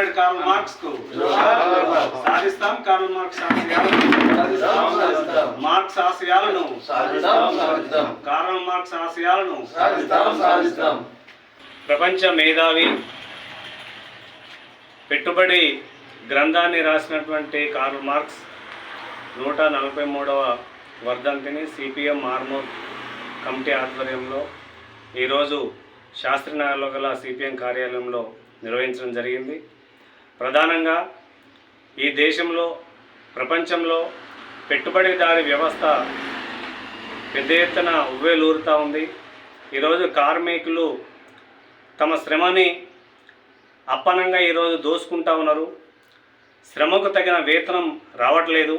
Comrade Karl మార్క్స్కు సాధిస్తాం Karl Marx ఆశయాలను. మార్క్స్ ఆశయాలను. కార్ల్ మార్క్స్ ఆశయాలను. ప్రపంచ మేధావి పెట్టుబడి గ్రంథాన్ని రాసినటువంటి కార్ల్ మార్క్స్ నూట నలభై మూడవ వర్ధంతిని సిపిఎం ఆర్మూర్ కమిటీ ఆధ్వర్యంలో ఈరోజు శాస్త్రీనగర్లో గల సిపిఎం కార్యాలయంలో నిర్వహించడం జరిగింది. ప్రధానంగా ఈ దేశంలో ప్రపంచంలో పెట్టుబడిదారి వ్యవస్థ పెద్ద ఎత్తున ఉవ్వేలూరుతూ ఉంది. ఈరోజు కార్మికులు తమ శ్రమని అప్పనంగా ఈరోజు దోసుకుంటా ఉన్నారు. శ్రమకు తగిన వేతనం రావట్లేదు.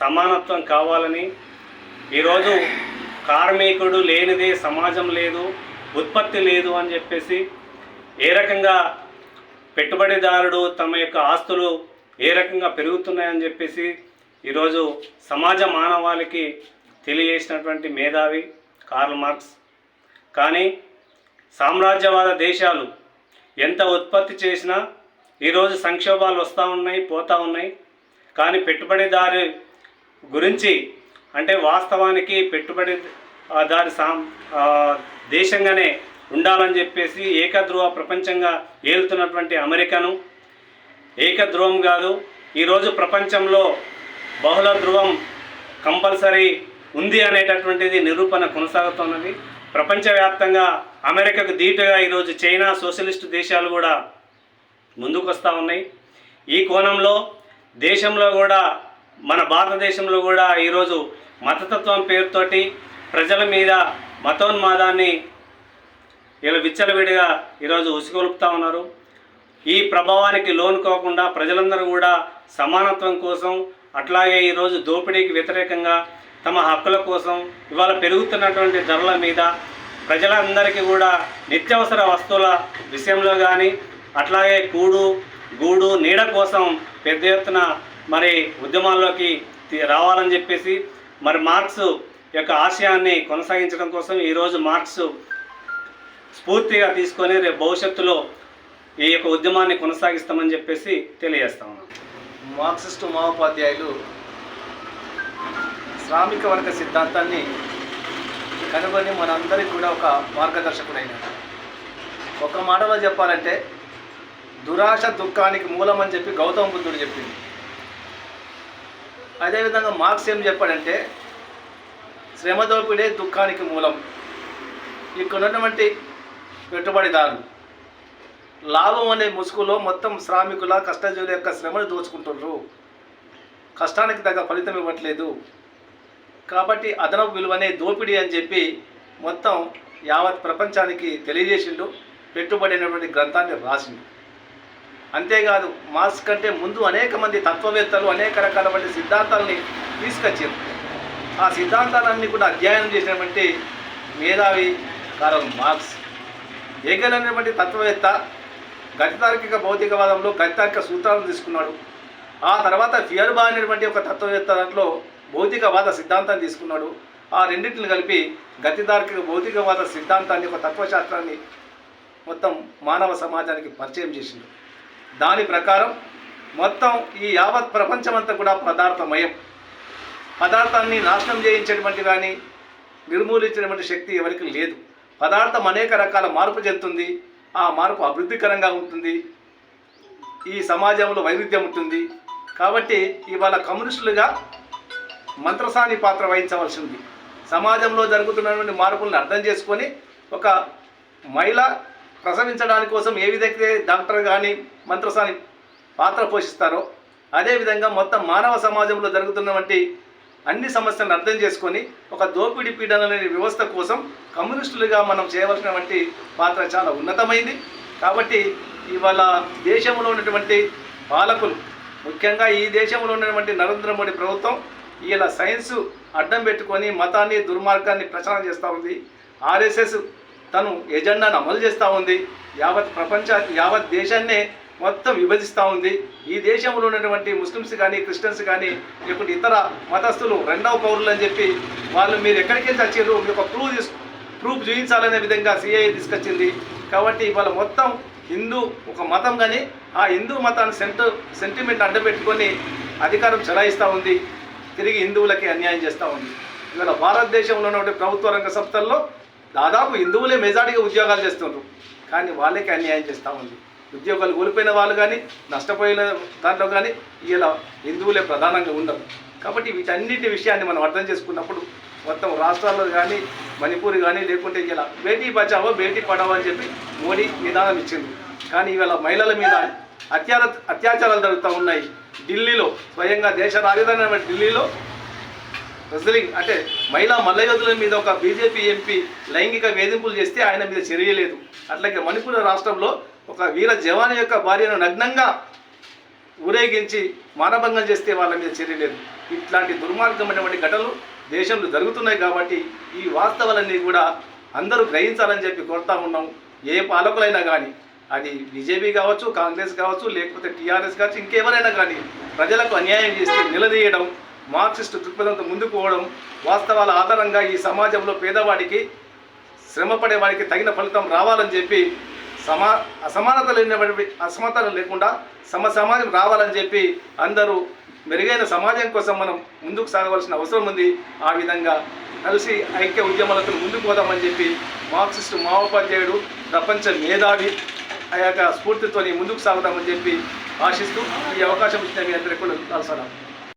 సమానత్వం కావాలని ఈరోజు కార్మికుడు లేనిదే సమాజం లేదు ఉత్పత్తి లేదు అని చెప్పేసి ఏ రకంగా పెట్టుబడిదారుడు తమ యొక్క ఆస్తులు ఏ రకంగా పెరుగుతున్నాయని చెప్పేసి ఈరోజు సమాజ మానవాళికి తెలియజేసినటువంటి మేధావి కార్ల్ మార్క్స్. కానీ సామ్రాజ్యవాద దేశాలు ఎంత ఉత్పత్తి చేసినా ఈరోజు సంక్షోభాలు వస్తూ ఉన్నాయి పోతూ ఉన్నాయి. కానీ పెట్టుబడిదారు గురించి అంటే వాస్తవానికి పెట్టుబడి దారి సాం దేశంగానే ఉండాలని చెప్పేసి ఏకధ్రువ ప్రపంచంగా ఏలుతున్నటువంటి అమెరికాను. ఏకధ్రువం కాదు ఈరోజు ప్రపంచంలో బహుళ ధ్రువం కంపల్సరీ ఉంది అనేటటువంటిది నిరూపణ కొనసాగుతున్నది. ప్రపంచవ్యాప్తంగా అమెరికాకు ధీటుగా ఈరోజు చైనా సోషలిస్టు దేశాలు కూడా ముందుకు వస్తూ ఉన్నాయి. ఈ కోణంలో దేశంలో కూడా మన భారతదేశంలో కూడా ఈరోజు మతతత్వం పేరుతోటి ప్రజల మీద మతోన్మాదాన్ని ఇలా విచ్చలవిడిగా ఈరోజు ఉసిగొలుపుతా ఉన్నారు. ఈ ప్రభావానికి లోనుకోకుండా ప్రజలందరూ కూడా సమానత్వం కోసం అట్లాగే ఈరోజు దోపిడీకి వ్యతిరేకంగా తమ హక్కుల కోసం ఇవాళ పెరుగుతున్నటువంటి ధరల మీద ప్రజలందరికీ కూడా నిత్యవసర వస్తువుల విషయంలో కానీ అట్లాగే కూడు గూడు నీడ కోసం పెద్ద ఎత్తున మరి ఉద్యమాల్లోకి తీ- రావాలని చెప్పేసి మరి మార్క్స్ యొక్క ఆశయాన్ని కొనసాగించడం కోసం ఈరోజు మార్క్స్ స్ఫూర్తిగా తీసుకొని రేపు భవిష్యత్తులో ఈ యొక్క ఉద్యమాన్ని కొనసాగిస్తామని చెప్పేసి తెలియజేస్తా ఉన్నాం. మార్క్సిస్టు మహోపాధ్యాయులు శ్రామిక వర్గ సిద్ధాంతాన్ని కనుగొని మనందరికి కూడా ఒక మార్గదర్శకుడైనాడు ఒక మాటలో చెప్పాలంటే దురాశ దుఃఖానికి మూలం అని చెప్పి గౌతమ బుద్ధుడు చెప్పింది అదేవిధంగా మార్క్స్ ఏం చెప్పాడంటే శ్రమదోపిడే దుఃఖానికి మూలం. ఇక్కడ ఉన్నటువంటి పెట్టుబడిదారులు లాభం అనే ముసుగులో మొత్తం శ్రామికుల కష్టజీవుల యొక్క శ్రమను దోచుకుంటున్నారు కష్టానికి తగ్గ ఫలితం ఇవ్వట్లేదు. కాబట్టి అదనపు విలువనే దోపిడీ అని చెప్పి మొత్తం యావత్ ప్రపంచానికి తెలియజేసిండు పెట్టుబడి అనేటువంటి గ్రంథాన్ని రాసిండు. అంతేకాదు మార్క్స్ కంటే ముందు అనేక మంది తత్వవేత్తలు అనేక రకాలైన సిద్ధాంతాలని తీసుకొచ్చారు ఆ సిద్ధాంతాలన్నీ కూడా అధ్యయనం చేసినటువంటి మేధావి కారల్ మార్క్స్. హేగెల్ అనేటువంటి తత్వవేత్త గతితార్కిక భౌతికవాదంలో గతితార్కిక సూత్రాలను తీసుకున్నాడు. ఆ తర్వాత ఫియర్బా అనేటువంటి ఒక తత్వవేత్త దాంట్లో భౌతికవాద సిద్ధాంతాన్ని తీసుకున్నాడు. ఆ రెండింటిని కలిపి గతితార్కిక భౌతికవాద సిద్ధాంతాన్ని ఒక తత్వశాస్త్రాన్ని మొత్తం మానవ సమాజానికి పరిచయం చేసింది దాని ప్రకారం మొత్తం ఈ యావత్ ప్రపంచమంతా కూడా పదార్థమయం. పదార్థాన్ని నాశనం చేయించేటువంటి కానీ నిర్మూలించేటువంటి శక్తి ఎవరికి లేదు. పదార్థం అనేక రకాల మార్పు చెందుతుంది. ఆ మార్పు అభివృద్ధికరంగా ఉంటుంది. ఈ సమాజంలో వైరుధ్యం ఉంటుంది. కాబట్టి ఇవాళ కమ్యూనిస్టులుగా మంత్రసాని పాత్ర వహించవలసి ఉంది. సమాజంలో జరుగుతున్నటువంటి మార్పులను అర్థం చేసుకొని ఒక మహిళ ప్రసవించడానికి కోసం ఏ విధంగా డాక్టర్ కానీ మంత్రసాని పాత్ర పోషిస్తారో అదేవిధంగా మొత్తం మానవ సమాజంలో జరుగుతున్నటువంటి అన్ని సమస్యలను అర్థం చేసుకొని ఒక దోపిడీ పీడన లేని వ్యవస్థ కోసం కమ్యూనిస్టులుగా మనం చేయవలసినటువంటి పాత్ర చాలా ఉన్నతమైంది. కాబట్టి ఇవాళ దేశంలో ఉన్నటువంటి పాలకులు ముఖ్యంగా ఈ దేశంలో ఉన్నటువంటి నరేంద్ర మోడీ ప్రభుత్వం ఇలా సైన్స్ అడ్డం పెట్టుకొని మతాన్ని దుర్మార్గాన్ని ప్రచారం చేస్తూ ఉంది. ఆర్ఎస్ఎస్ తను ఎజెండాను అమలు చేస్తూ ఉంది. యావత్ ప్రపంచ యావత్ దేశాన్నే మొత్తం విభజిస్తూ ఉంది. ఈ దేశంలో ఉన్నటువంటి ముస్లిమ్స్ కానీ క్రిస్టియన్స్ కానీ లేకుంటే ఇతర మతస్థులు రెండవ పౌరులు అని చెప్పి వాళ్ళు మీరు ఎక్కడికి వెళ్ళి వచ్చారు మీకు ఒక ప్రూఫ్ తీసు ప్రూఫ్ చూపించాలనే విధంగా సిఐఏ తీసుకొచ్చింది. కాబట్టి ఇవాళ మొత్తం హిందూ ఒక మతం కానీ ఆ హిందూ మతాన్ని సెంట సెంటిమెంట్ అడ్డపెట్టుకొని అధికారం చెలాయిస్తూ ఉంది. తిరిగి హిందువులకి అన్యాయం చేస్తూ ఉంది. ఇవాళ భారతదేశంలో ఉన్నటువంటి ప్రభుత్వ రంగ సంస్థల్లో దాదాపు హిందువులే మెజారిటీగా ఉద్యోగాలు చేస్తున్నారు కానీ వాళ్ళకి అన్యాయం చేస్తూ ఉంది. ఉద్యోగాలు కోల్పోయిన వాళ్ళు కానీ నష్టపోయిన దాంట్లో కానీ ఇలా హిందువులే ప్రధానంగా ఉండరు. కాబట్టి వీటన్నిటి విషయాన్ని మనం అర్థం చేసుకున్నప్పుడు మొత్తం రాష్ట్రాల్లో కానీ మణిపూర్ కానీ లేకుంటే ఇలా బేటీ బచావో బేటీ పడావో అని చెప్పి మోడీ నిదానం ఇచ్చింది. కానీ ఇవాళ మహిళల మీద అత్యార అత్యాచారాలు జరుగుతూ ఉన్నాయి. ఢిల్లీలో స్వయంగా దేశ రాజధాని ఢిల్లీలో రెజ్లింగ్ అంటే మహిళా మల్లయోధుల మీద ఒక బీజేపీ ఎంపీ లైంగిక వేధింపులు చేస్తే ఆయన మీద చర్య లేదు. అట్లాగే మణిపూర్ రాష్ట్రంలో ఒక వీర జవాన్ యొక్క భార్యను నగ్నంగా ఊరేగించి మానభంగం చేస్తే వాళ్ళ మీద చర్య లేదు. ఇట్లాంటి దుర్మార్గమైనటువంటి ఘటనలు దేశంలో జరుగుతున్నాయి కాబట్టి ఈ వాస్తవాలన్నీ కూడా అందరూ గ్రహించాలని చెప్పి కోరుతా ఉన్నాం. ఏ పాలకులైనా కానీ అది బీజేపీ కావచ్చు కాంగ్రెస్ కావచ్చు లేకపోతే టీఆర్ఎస్ కావచ్చు ఇంకెవరైనా కానీ ప్రజలకు అన్యాయం చేస్తే నిలదీయడం మార్క్సిస్టు దృక్పథంతో ముందుకు పోవడం వాస్తవాల ఆధారంగా ఈ సమాజంలో పేదవాడికి శ్రమపడే వాడికి తగిన ఫలితం రావాలని చెప్పి సమా అసమానత లేని అసమానతలు లేకుండా సమ సమాజం రావాలని చెప్పి అందరూ మెరుగైన సమాజం కోసం మనం ముందుకు సాగవలసిన అవసరం ఉంది. ఆ విధంగా కలిసి ఐక్య ఉద్యమాలతో ముందుకు పోదామని చెప్పి మార్క్సిస్టు మావోపాధ్యాయుడు ప్రపంచ మేధావి ఆ యొక్క స్ఫూర్తితో ముందుకు సాగుదామని చెప్పి ఆశిస్తూ ఈ అవకాశం ఇచ్చిన మీ అందరికీ కూడా